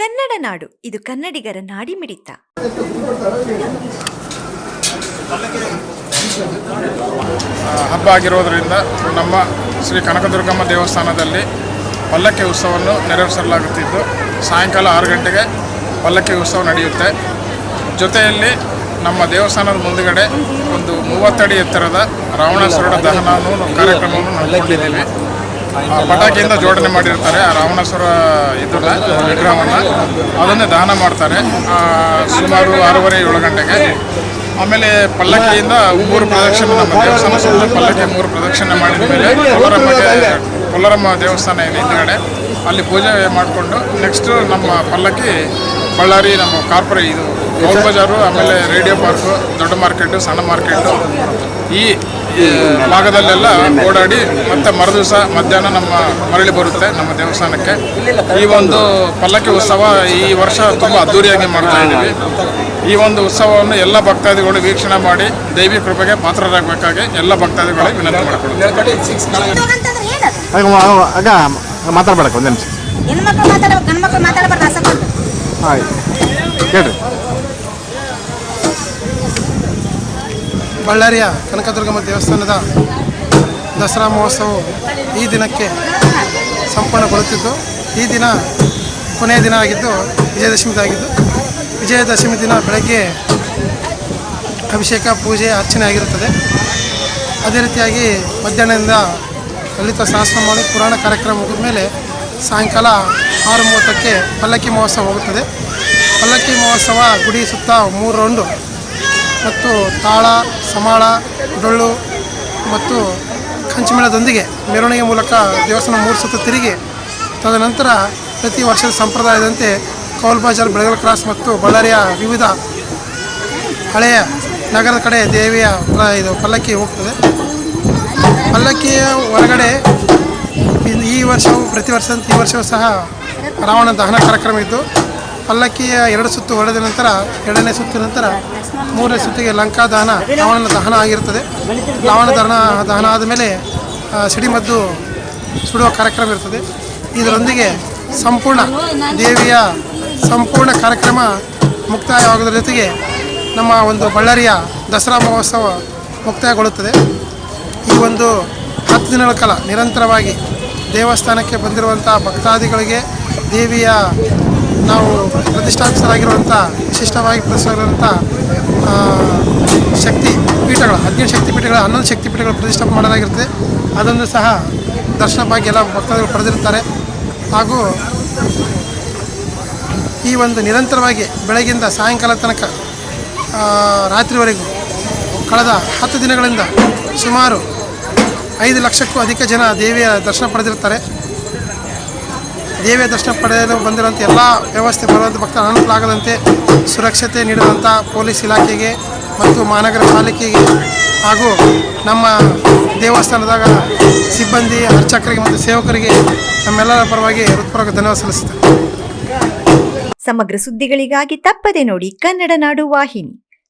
ಕನ್ನಡ ನಾಡು. ಇದು ಕನ್ನಡಿಗರ ನಾಡಿಮಿಡಿತ. ಹಬ್ಬ ಆಗಿರೋದರಿಂದ ನಮ್ಮ ಶ್ರೀ ಕನಕದುರ್ಗಮ್ಮ ದೇವಸ್ಥಾನದಲ್ಲಿ ಪಲ್ಲಕ್ಕಿ ಉತ್ಸವವನ್ನು ನೆರವೇರಿಸಲಾಗುತ್ತಿದ್ದು ಸಾಯಂಕಾಲ ಆರು ಗಂಟೆಗೆ ಪಲ್ಲಕ್ಕಿ ಉತ್ಸವ ನಡೆಯುತ್ತೆ. ಜೊತೆಯಲ್ಲಿ ನಮ್ಮ ದೇವಸ್ಥಾನದ ಮುಂದುಗಡೆ ಒಂದು ಮೂವತ್ತಡಿ ಎತ್ತರದ ರಾವಣಾಸುರ ದಹನ ಕಾರ್ಯಕ್ರಮವನ್ನು ಹಮ್ಮಿಕೊಂಡಿದ್ದೀವಿ. ಪಟಾಕಿಯಿಂದ ಜೋಡಣೆ ಮಾಡಿರ್ತಾರೆ. ಆ ರಾವಣಾಸುರ ಇದನ್ನ ವಿಗ್ರಹವನ್ನು ಅದನ್ನೇ ದಾನ ಮಾಡ್ತಾರೆ ಸುಮಾರು ಆರೂವರೆ, ಏಳು ಗಂಟೆಗೆ. ಆಮೇಲೆ ಪಲ್ಲಕ್ಕಿಯಿಂದ ಮೂರು ಪ್ರದಕ್ಷಿಣೆ ನಮ್ಮ ದೇವಸ್ಥಾನ ಸುತ್ತ ಪಲ್ಲಕ್ಕಿ ಮೂರು ಪ್ರದಕ್ಷಿಣೆ ಮಾಡಿದ ಮೇಲೆ ಕೊಲ್ಲರಮ್ಮ ದೇವಸ್ಥಾನ ಇದೆ ಹಿಂದ್ಗಡೆ. ಅಲ್ಲಿ ಪೂಜೆ ಮಾಡಿಕೊಂಡು ನೆಕ್ಸ್ಟ್ ನಮ್ಮ ಪಲ್ಲಕ್ಕಿ ಬಳ್ಳಾರಿ ನಮ್ಮ ಕಾರ್ಪೊರೇ ಇದು ಗೌಡ್ ಬಜಾರು ಆಮೇಲೆ ರೇಡಿಯೋ ಪಾರ್ಕು ದೊಡ್ಡ ಮಾರ್ಕೆಟು ಸಣ್ಣ ಮಾರ್ಕೆಟು ಈ ಈ ಭಾಗದಲ್ಲೆಲ್ಲ ಓಡಾಡಿ ಮತ್ತೆ ಮರುದಿವಸ ಮಧ್ಯಾಹ್ನ ನಮ್ಮ ಮರಳಿ ಬರುತ್ತೆ ನಮ್ಮ ದೇವಸ್ಥಾನಕ್ಕೆ ಈ ಒಂದು ಪಲ್ಲಕ್ಕಿ ಉತ್ಸವ ಈ ವರ್ಷ ತುಂಬ ಅದ್ಧೂರಿಯಾಗಿ ಮಾಡ್ತಾ ಇದ್ದೀವಿ ಈ ಒಂದು ಉತ್ಸವವನ್ನು ಎಲ್ಲ ಭಕ್ತಾದಿಗಳು ವೀಕ್ಷಣೆ ಮಾಡಿ ದೇವಿ ಕೃಪೆಗೆ ಪಾತ್ರರಾಗಬೇಕಾಗಿ ಎಲ್ಲ ಭಕ್ತಾದಿಗಳಿಗೆ ವಿನಂತಿ ಮಾಡಿಕೊಳ್ಳುತ್ತೇವೆ ಮಾತಾಡ್ಬೇಡಕ್ಕೆ ಒಂದು ನಿಮಿಷ. ಹೆಣ್ಮಕ್ಳು ಮಾತಾಡ್ಬೇಕು ಗಂಡು ಮಕ್ಳು ಮಾತಾಡಬಾರ್ದು ಅಸಕೊಂಡು ಆಯ್ತು. ಕೇಳ್ರಿ. ಬಳ್ಳಾರಿಯ ಕನಕದುರ್ಗಮ್ಮ ದೇವಸ್ಥಾನದ ದಸರಾ ಮಹೋತ್ಸವವು ಈ ದಿನಕ್ಕೆ ಸಂಪೂರ್ಣಗೊಳ್ಳುತ್ತಿದ್ದು ಈ ದಿನ ಕೊನೆಯ ದಿನ ಆಗಿದ್ದು ವಿಜಯದಶಮಿದಾಗಿದ್ದು ವಿಜಯದಶಮಿ ದಿನ ಬೆಳಗ್ಗೆ ಅಭಿಷೇಕ ಪೂಜೆ ಅರ್ಚನೆ ಆಗಿರುತ್ತದೆ. ಅದೇ ರೀತಿಯಾಗಿ ಮಧ್ಯಾಹ್ನದಿಂದ ಲಲಿತ ಸಹಸ್ರ ಮಾಡಿ ಪುರಾಣ ಕಾರ್ಯಕ್ರಮ ಮುಗಿದ ಮೇಲೆ ಸಾಯಂಕಾಲ ಆರು ಮೂವತ್ತಕ್ಕೆ ಪಲ್ಲಕ್ಕಿ ಮಹೋತ್ಸವ ಹೋಗುತ್ತದೆ. ಪಲ್ಲಕ್ಕಿ ಮಹೋತ್ಸವ ಗುಡಿ ಸುತ್ತ ಮೂರು ರೌಂಡು. ಮತ್ತು ತಾಳ, ಸಮಾಳ, ಡೊಳ್ಳು ಮತ್ತು ಕಂಚಮೇಳದೊಂದಿಗೆ ಮೆರವಣಿಗೆ ಮೂಲಕ ದೇವಸ್ಥಾನ ಮೂರು ಸುತ್ತ ತಿರುಗಿ, ತದನಂತರ ಪ್ರತಿ ವರ್ಷದ ಸಂಪ್ರದಾಯದಂತೆ ಕೌಲ್ ಬಜಾರ್ ಬೆಳಗಲ್ ಕ್ರಾಸ್ ಮತ್ತು ಬಳ್ಳಾರಿಯ ವಿವಿಧ ಹಳೆಯ ನಗರದ ಕಡೆ ದೇವಿಯ ಇದು ಪಲ್ಲಕ್ಕಿ ಹೋಗ್ತದೆ. ಪಲ್ಲಕ್ಕಿಯ ಹೊರಗಡೆ ಈ ವರ್ಷವು, ಪ್ರತಿ ವರ್ಷ ಈ ವರ್ಷವೂ ಸಹ ರಾವಣ ದಹನ ಕಾರ್ಯಕ್ರಮ ಇದ್ದು, ಪಲ್ಲಕ್ಕಿಯ ಎರಡು ಸುತ್ತು ಹೊಡೆದ ನಂತರ, ಎರಡನೇ ಸುತ್ತಿನ ನಂತರ ಮೂರನೇ ಸುತ್ತಿಗೆ ಲಂಕಾ ದಹನ ರಾವಣನ ದಹನ ಆಗಿರುತ್ತದೆ. ರಾವಣ ದಹನ ದಹನ ಆದಮೇಲೆ ಸಿಡಿಮದ್ದು ಸುಡುವ ಕಾರ್ಯಕ್ರಮ ಇರ್ತದೆ. ಇದರೊಂದಿಗೆ ಸಂಪೂರ್ಣ ದೇವಿಯ ಸಂಪೂರ್ಣ ಕಾರ್ಯಕ್ರಮ ಮುಕ್ತಾಯವಾಗೋದ್ರ ಜೊತೆಗೆ ನಮ್ಮ ಒಂದು ಬಳ್ಳಾರಿಯ ದಸರಾ ಮಹೋತ್ಸವ ಮುಕ್ತಾಯಗೊಳ್ಳುತ್ತದೆ. ಈ ಒಂದು ಹತ್ತು ದಿನಗಳ ಕಾಲ ನಿರಂತರವಾಗಿ ದೇವಸ್ಥಾನಕ್ಕೆ ಬಂದಿರುವಂಥ ಭಕ್ತಾದಿಗಳಿಗೆ ದೇವಿಯ ನಾವು ಪ್ರತಿಷ್ಠಾಪಿಸಲಾಗಿರುವಂಥ ವಿಶಿಷ್ಟವಾಗಿ ಪ್ರತಿಷ್ಠಿಸಿರುವಂಥ ಆ, ಶಕ್ತಿ ಪೀಠಗಳು ಹದಿನೇಳು ಶಕ್ತಿ ಪೀಠಗಳು ಹನ್ನೊಂದು ಶಕ್ತಿ ಪೀಠಗಳು ಪ್ರತಿಷ್ಠಾಪನೆ ಮಾಡಲಾಗಿರುತ್ತೆ. ಅದನ್ನು ಸಹ ದರ್ಶನ ಭಾಗ್ಯ ಎಲ್ಲ ಭಕ್ತಾದಿಗಳು ಪಡೆದಿರ್ತಾರೆ ಹಾಗೂ ಈ ಒಂದು ನಿರಂತರವಾಗಿ ಬೆಳಗಿಂದ ಸಾಯಂಕಾಲ ತನಕ ರಾತ್ರಿವರೆಗೂ ಕಳೆದ ಹತ್ತು ದಿನಗಳಿಂದ ಸುಮಾರು ಐದು ಲಕ್ಷಕ್ಕೂ ಅಧಿಕ ಜನ ದೇವಿಯ ದರ್ಶನ ಪಡೆದಿರ್ತಾರೆ ದೇವಿಯ ದರ್ಶನ ಪಡೆಯಲು ಬಂದಿರುವಂಥ ಎಲ್ಲ ವ್ಯವಸ್ಥೆ ಬರುವಂಥ ಭಕ್ತರ ಅನುಕೂಲ ಆಗದಂತೆ ಸುರಕ್ಷತೆ ನೀಡುವಂಥ ಪೊಲೀಸ್ ಇಲಾಖೆಗೆ ಮತ್ತು ಮಹಾನಗರ ಪಾಲಿಕೆಗೆ ಹಾಗೂ ನಮ್ಮ ದೇವಸ್ಥಾನದಾಗ ಸಿಬ್ಬಂದಿ, ಅರ್ಚಕರಿಗೆ ಮತ್ತು ಸೇವಕರಿಗೆ ನಮ್ಮೆಲ್ಲರ ಪರವಾಗಿ ಹೃತ್ಪೂರ್ವಕ ಧನ್ಯವಾದ ಸಲ್ಲಿಸುತ್ತೇನೆ. ಸಮಗ್ರ ಸುದ್ದಿಗಳಿಗಾಗಿ ತಪ್ಪದೆ ನೋಡಿ ಕನ್ನಡ ನಾಡು ವಾಹಿನಿ.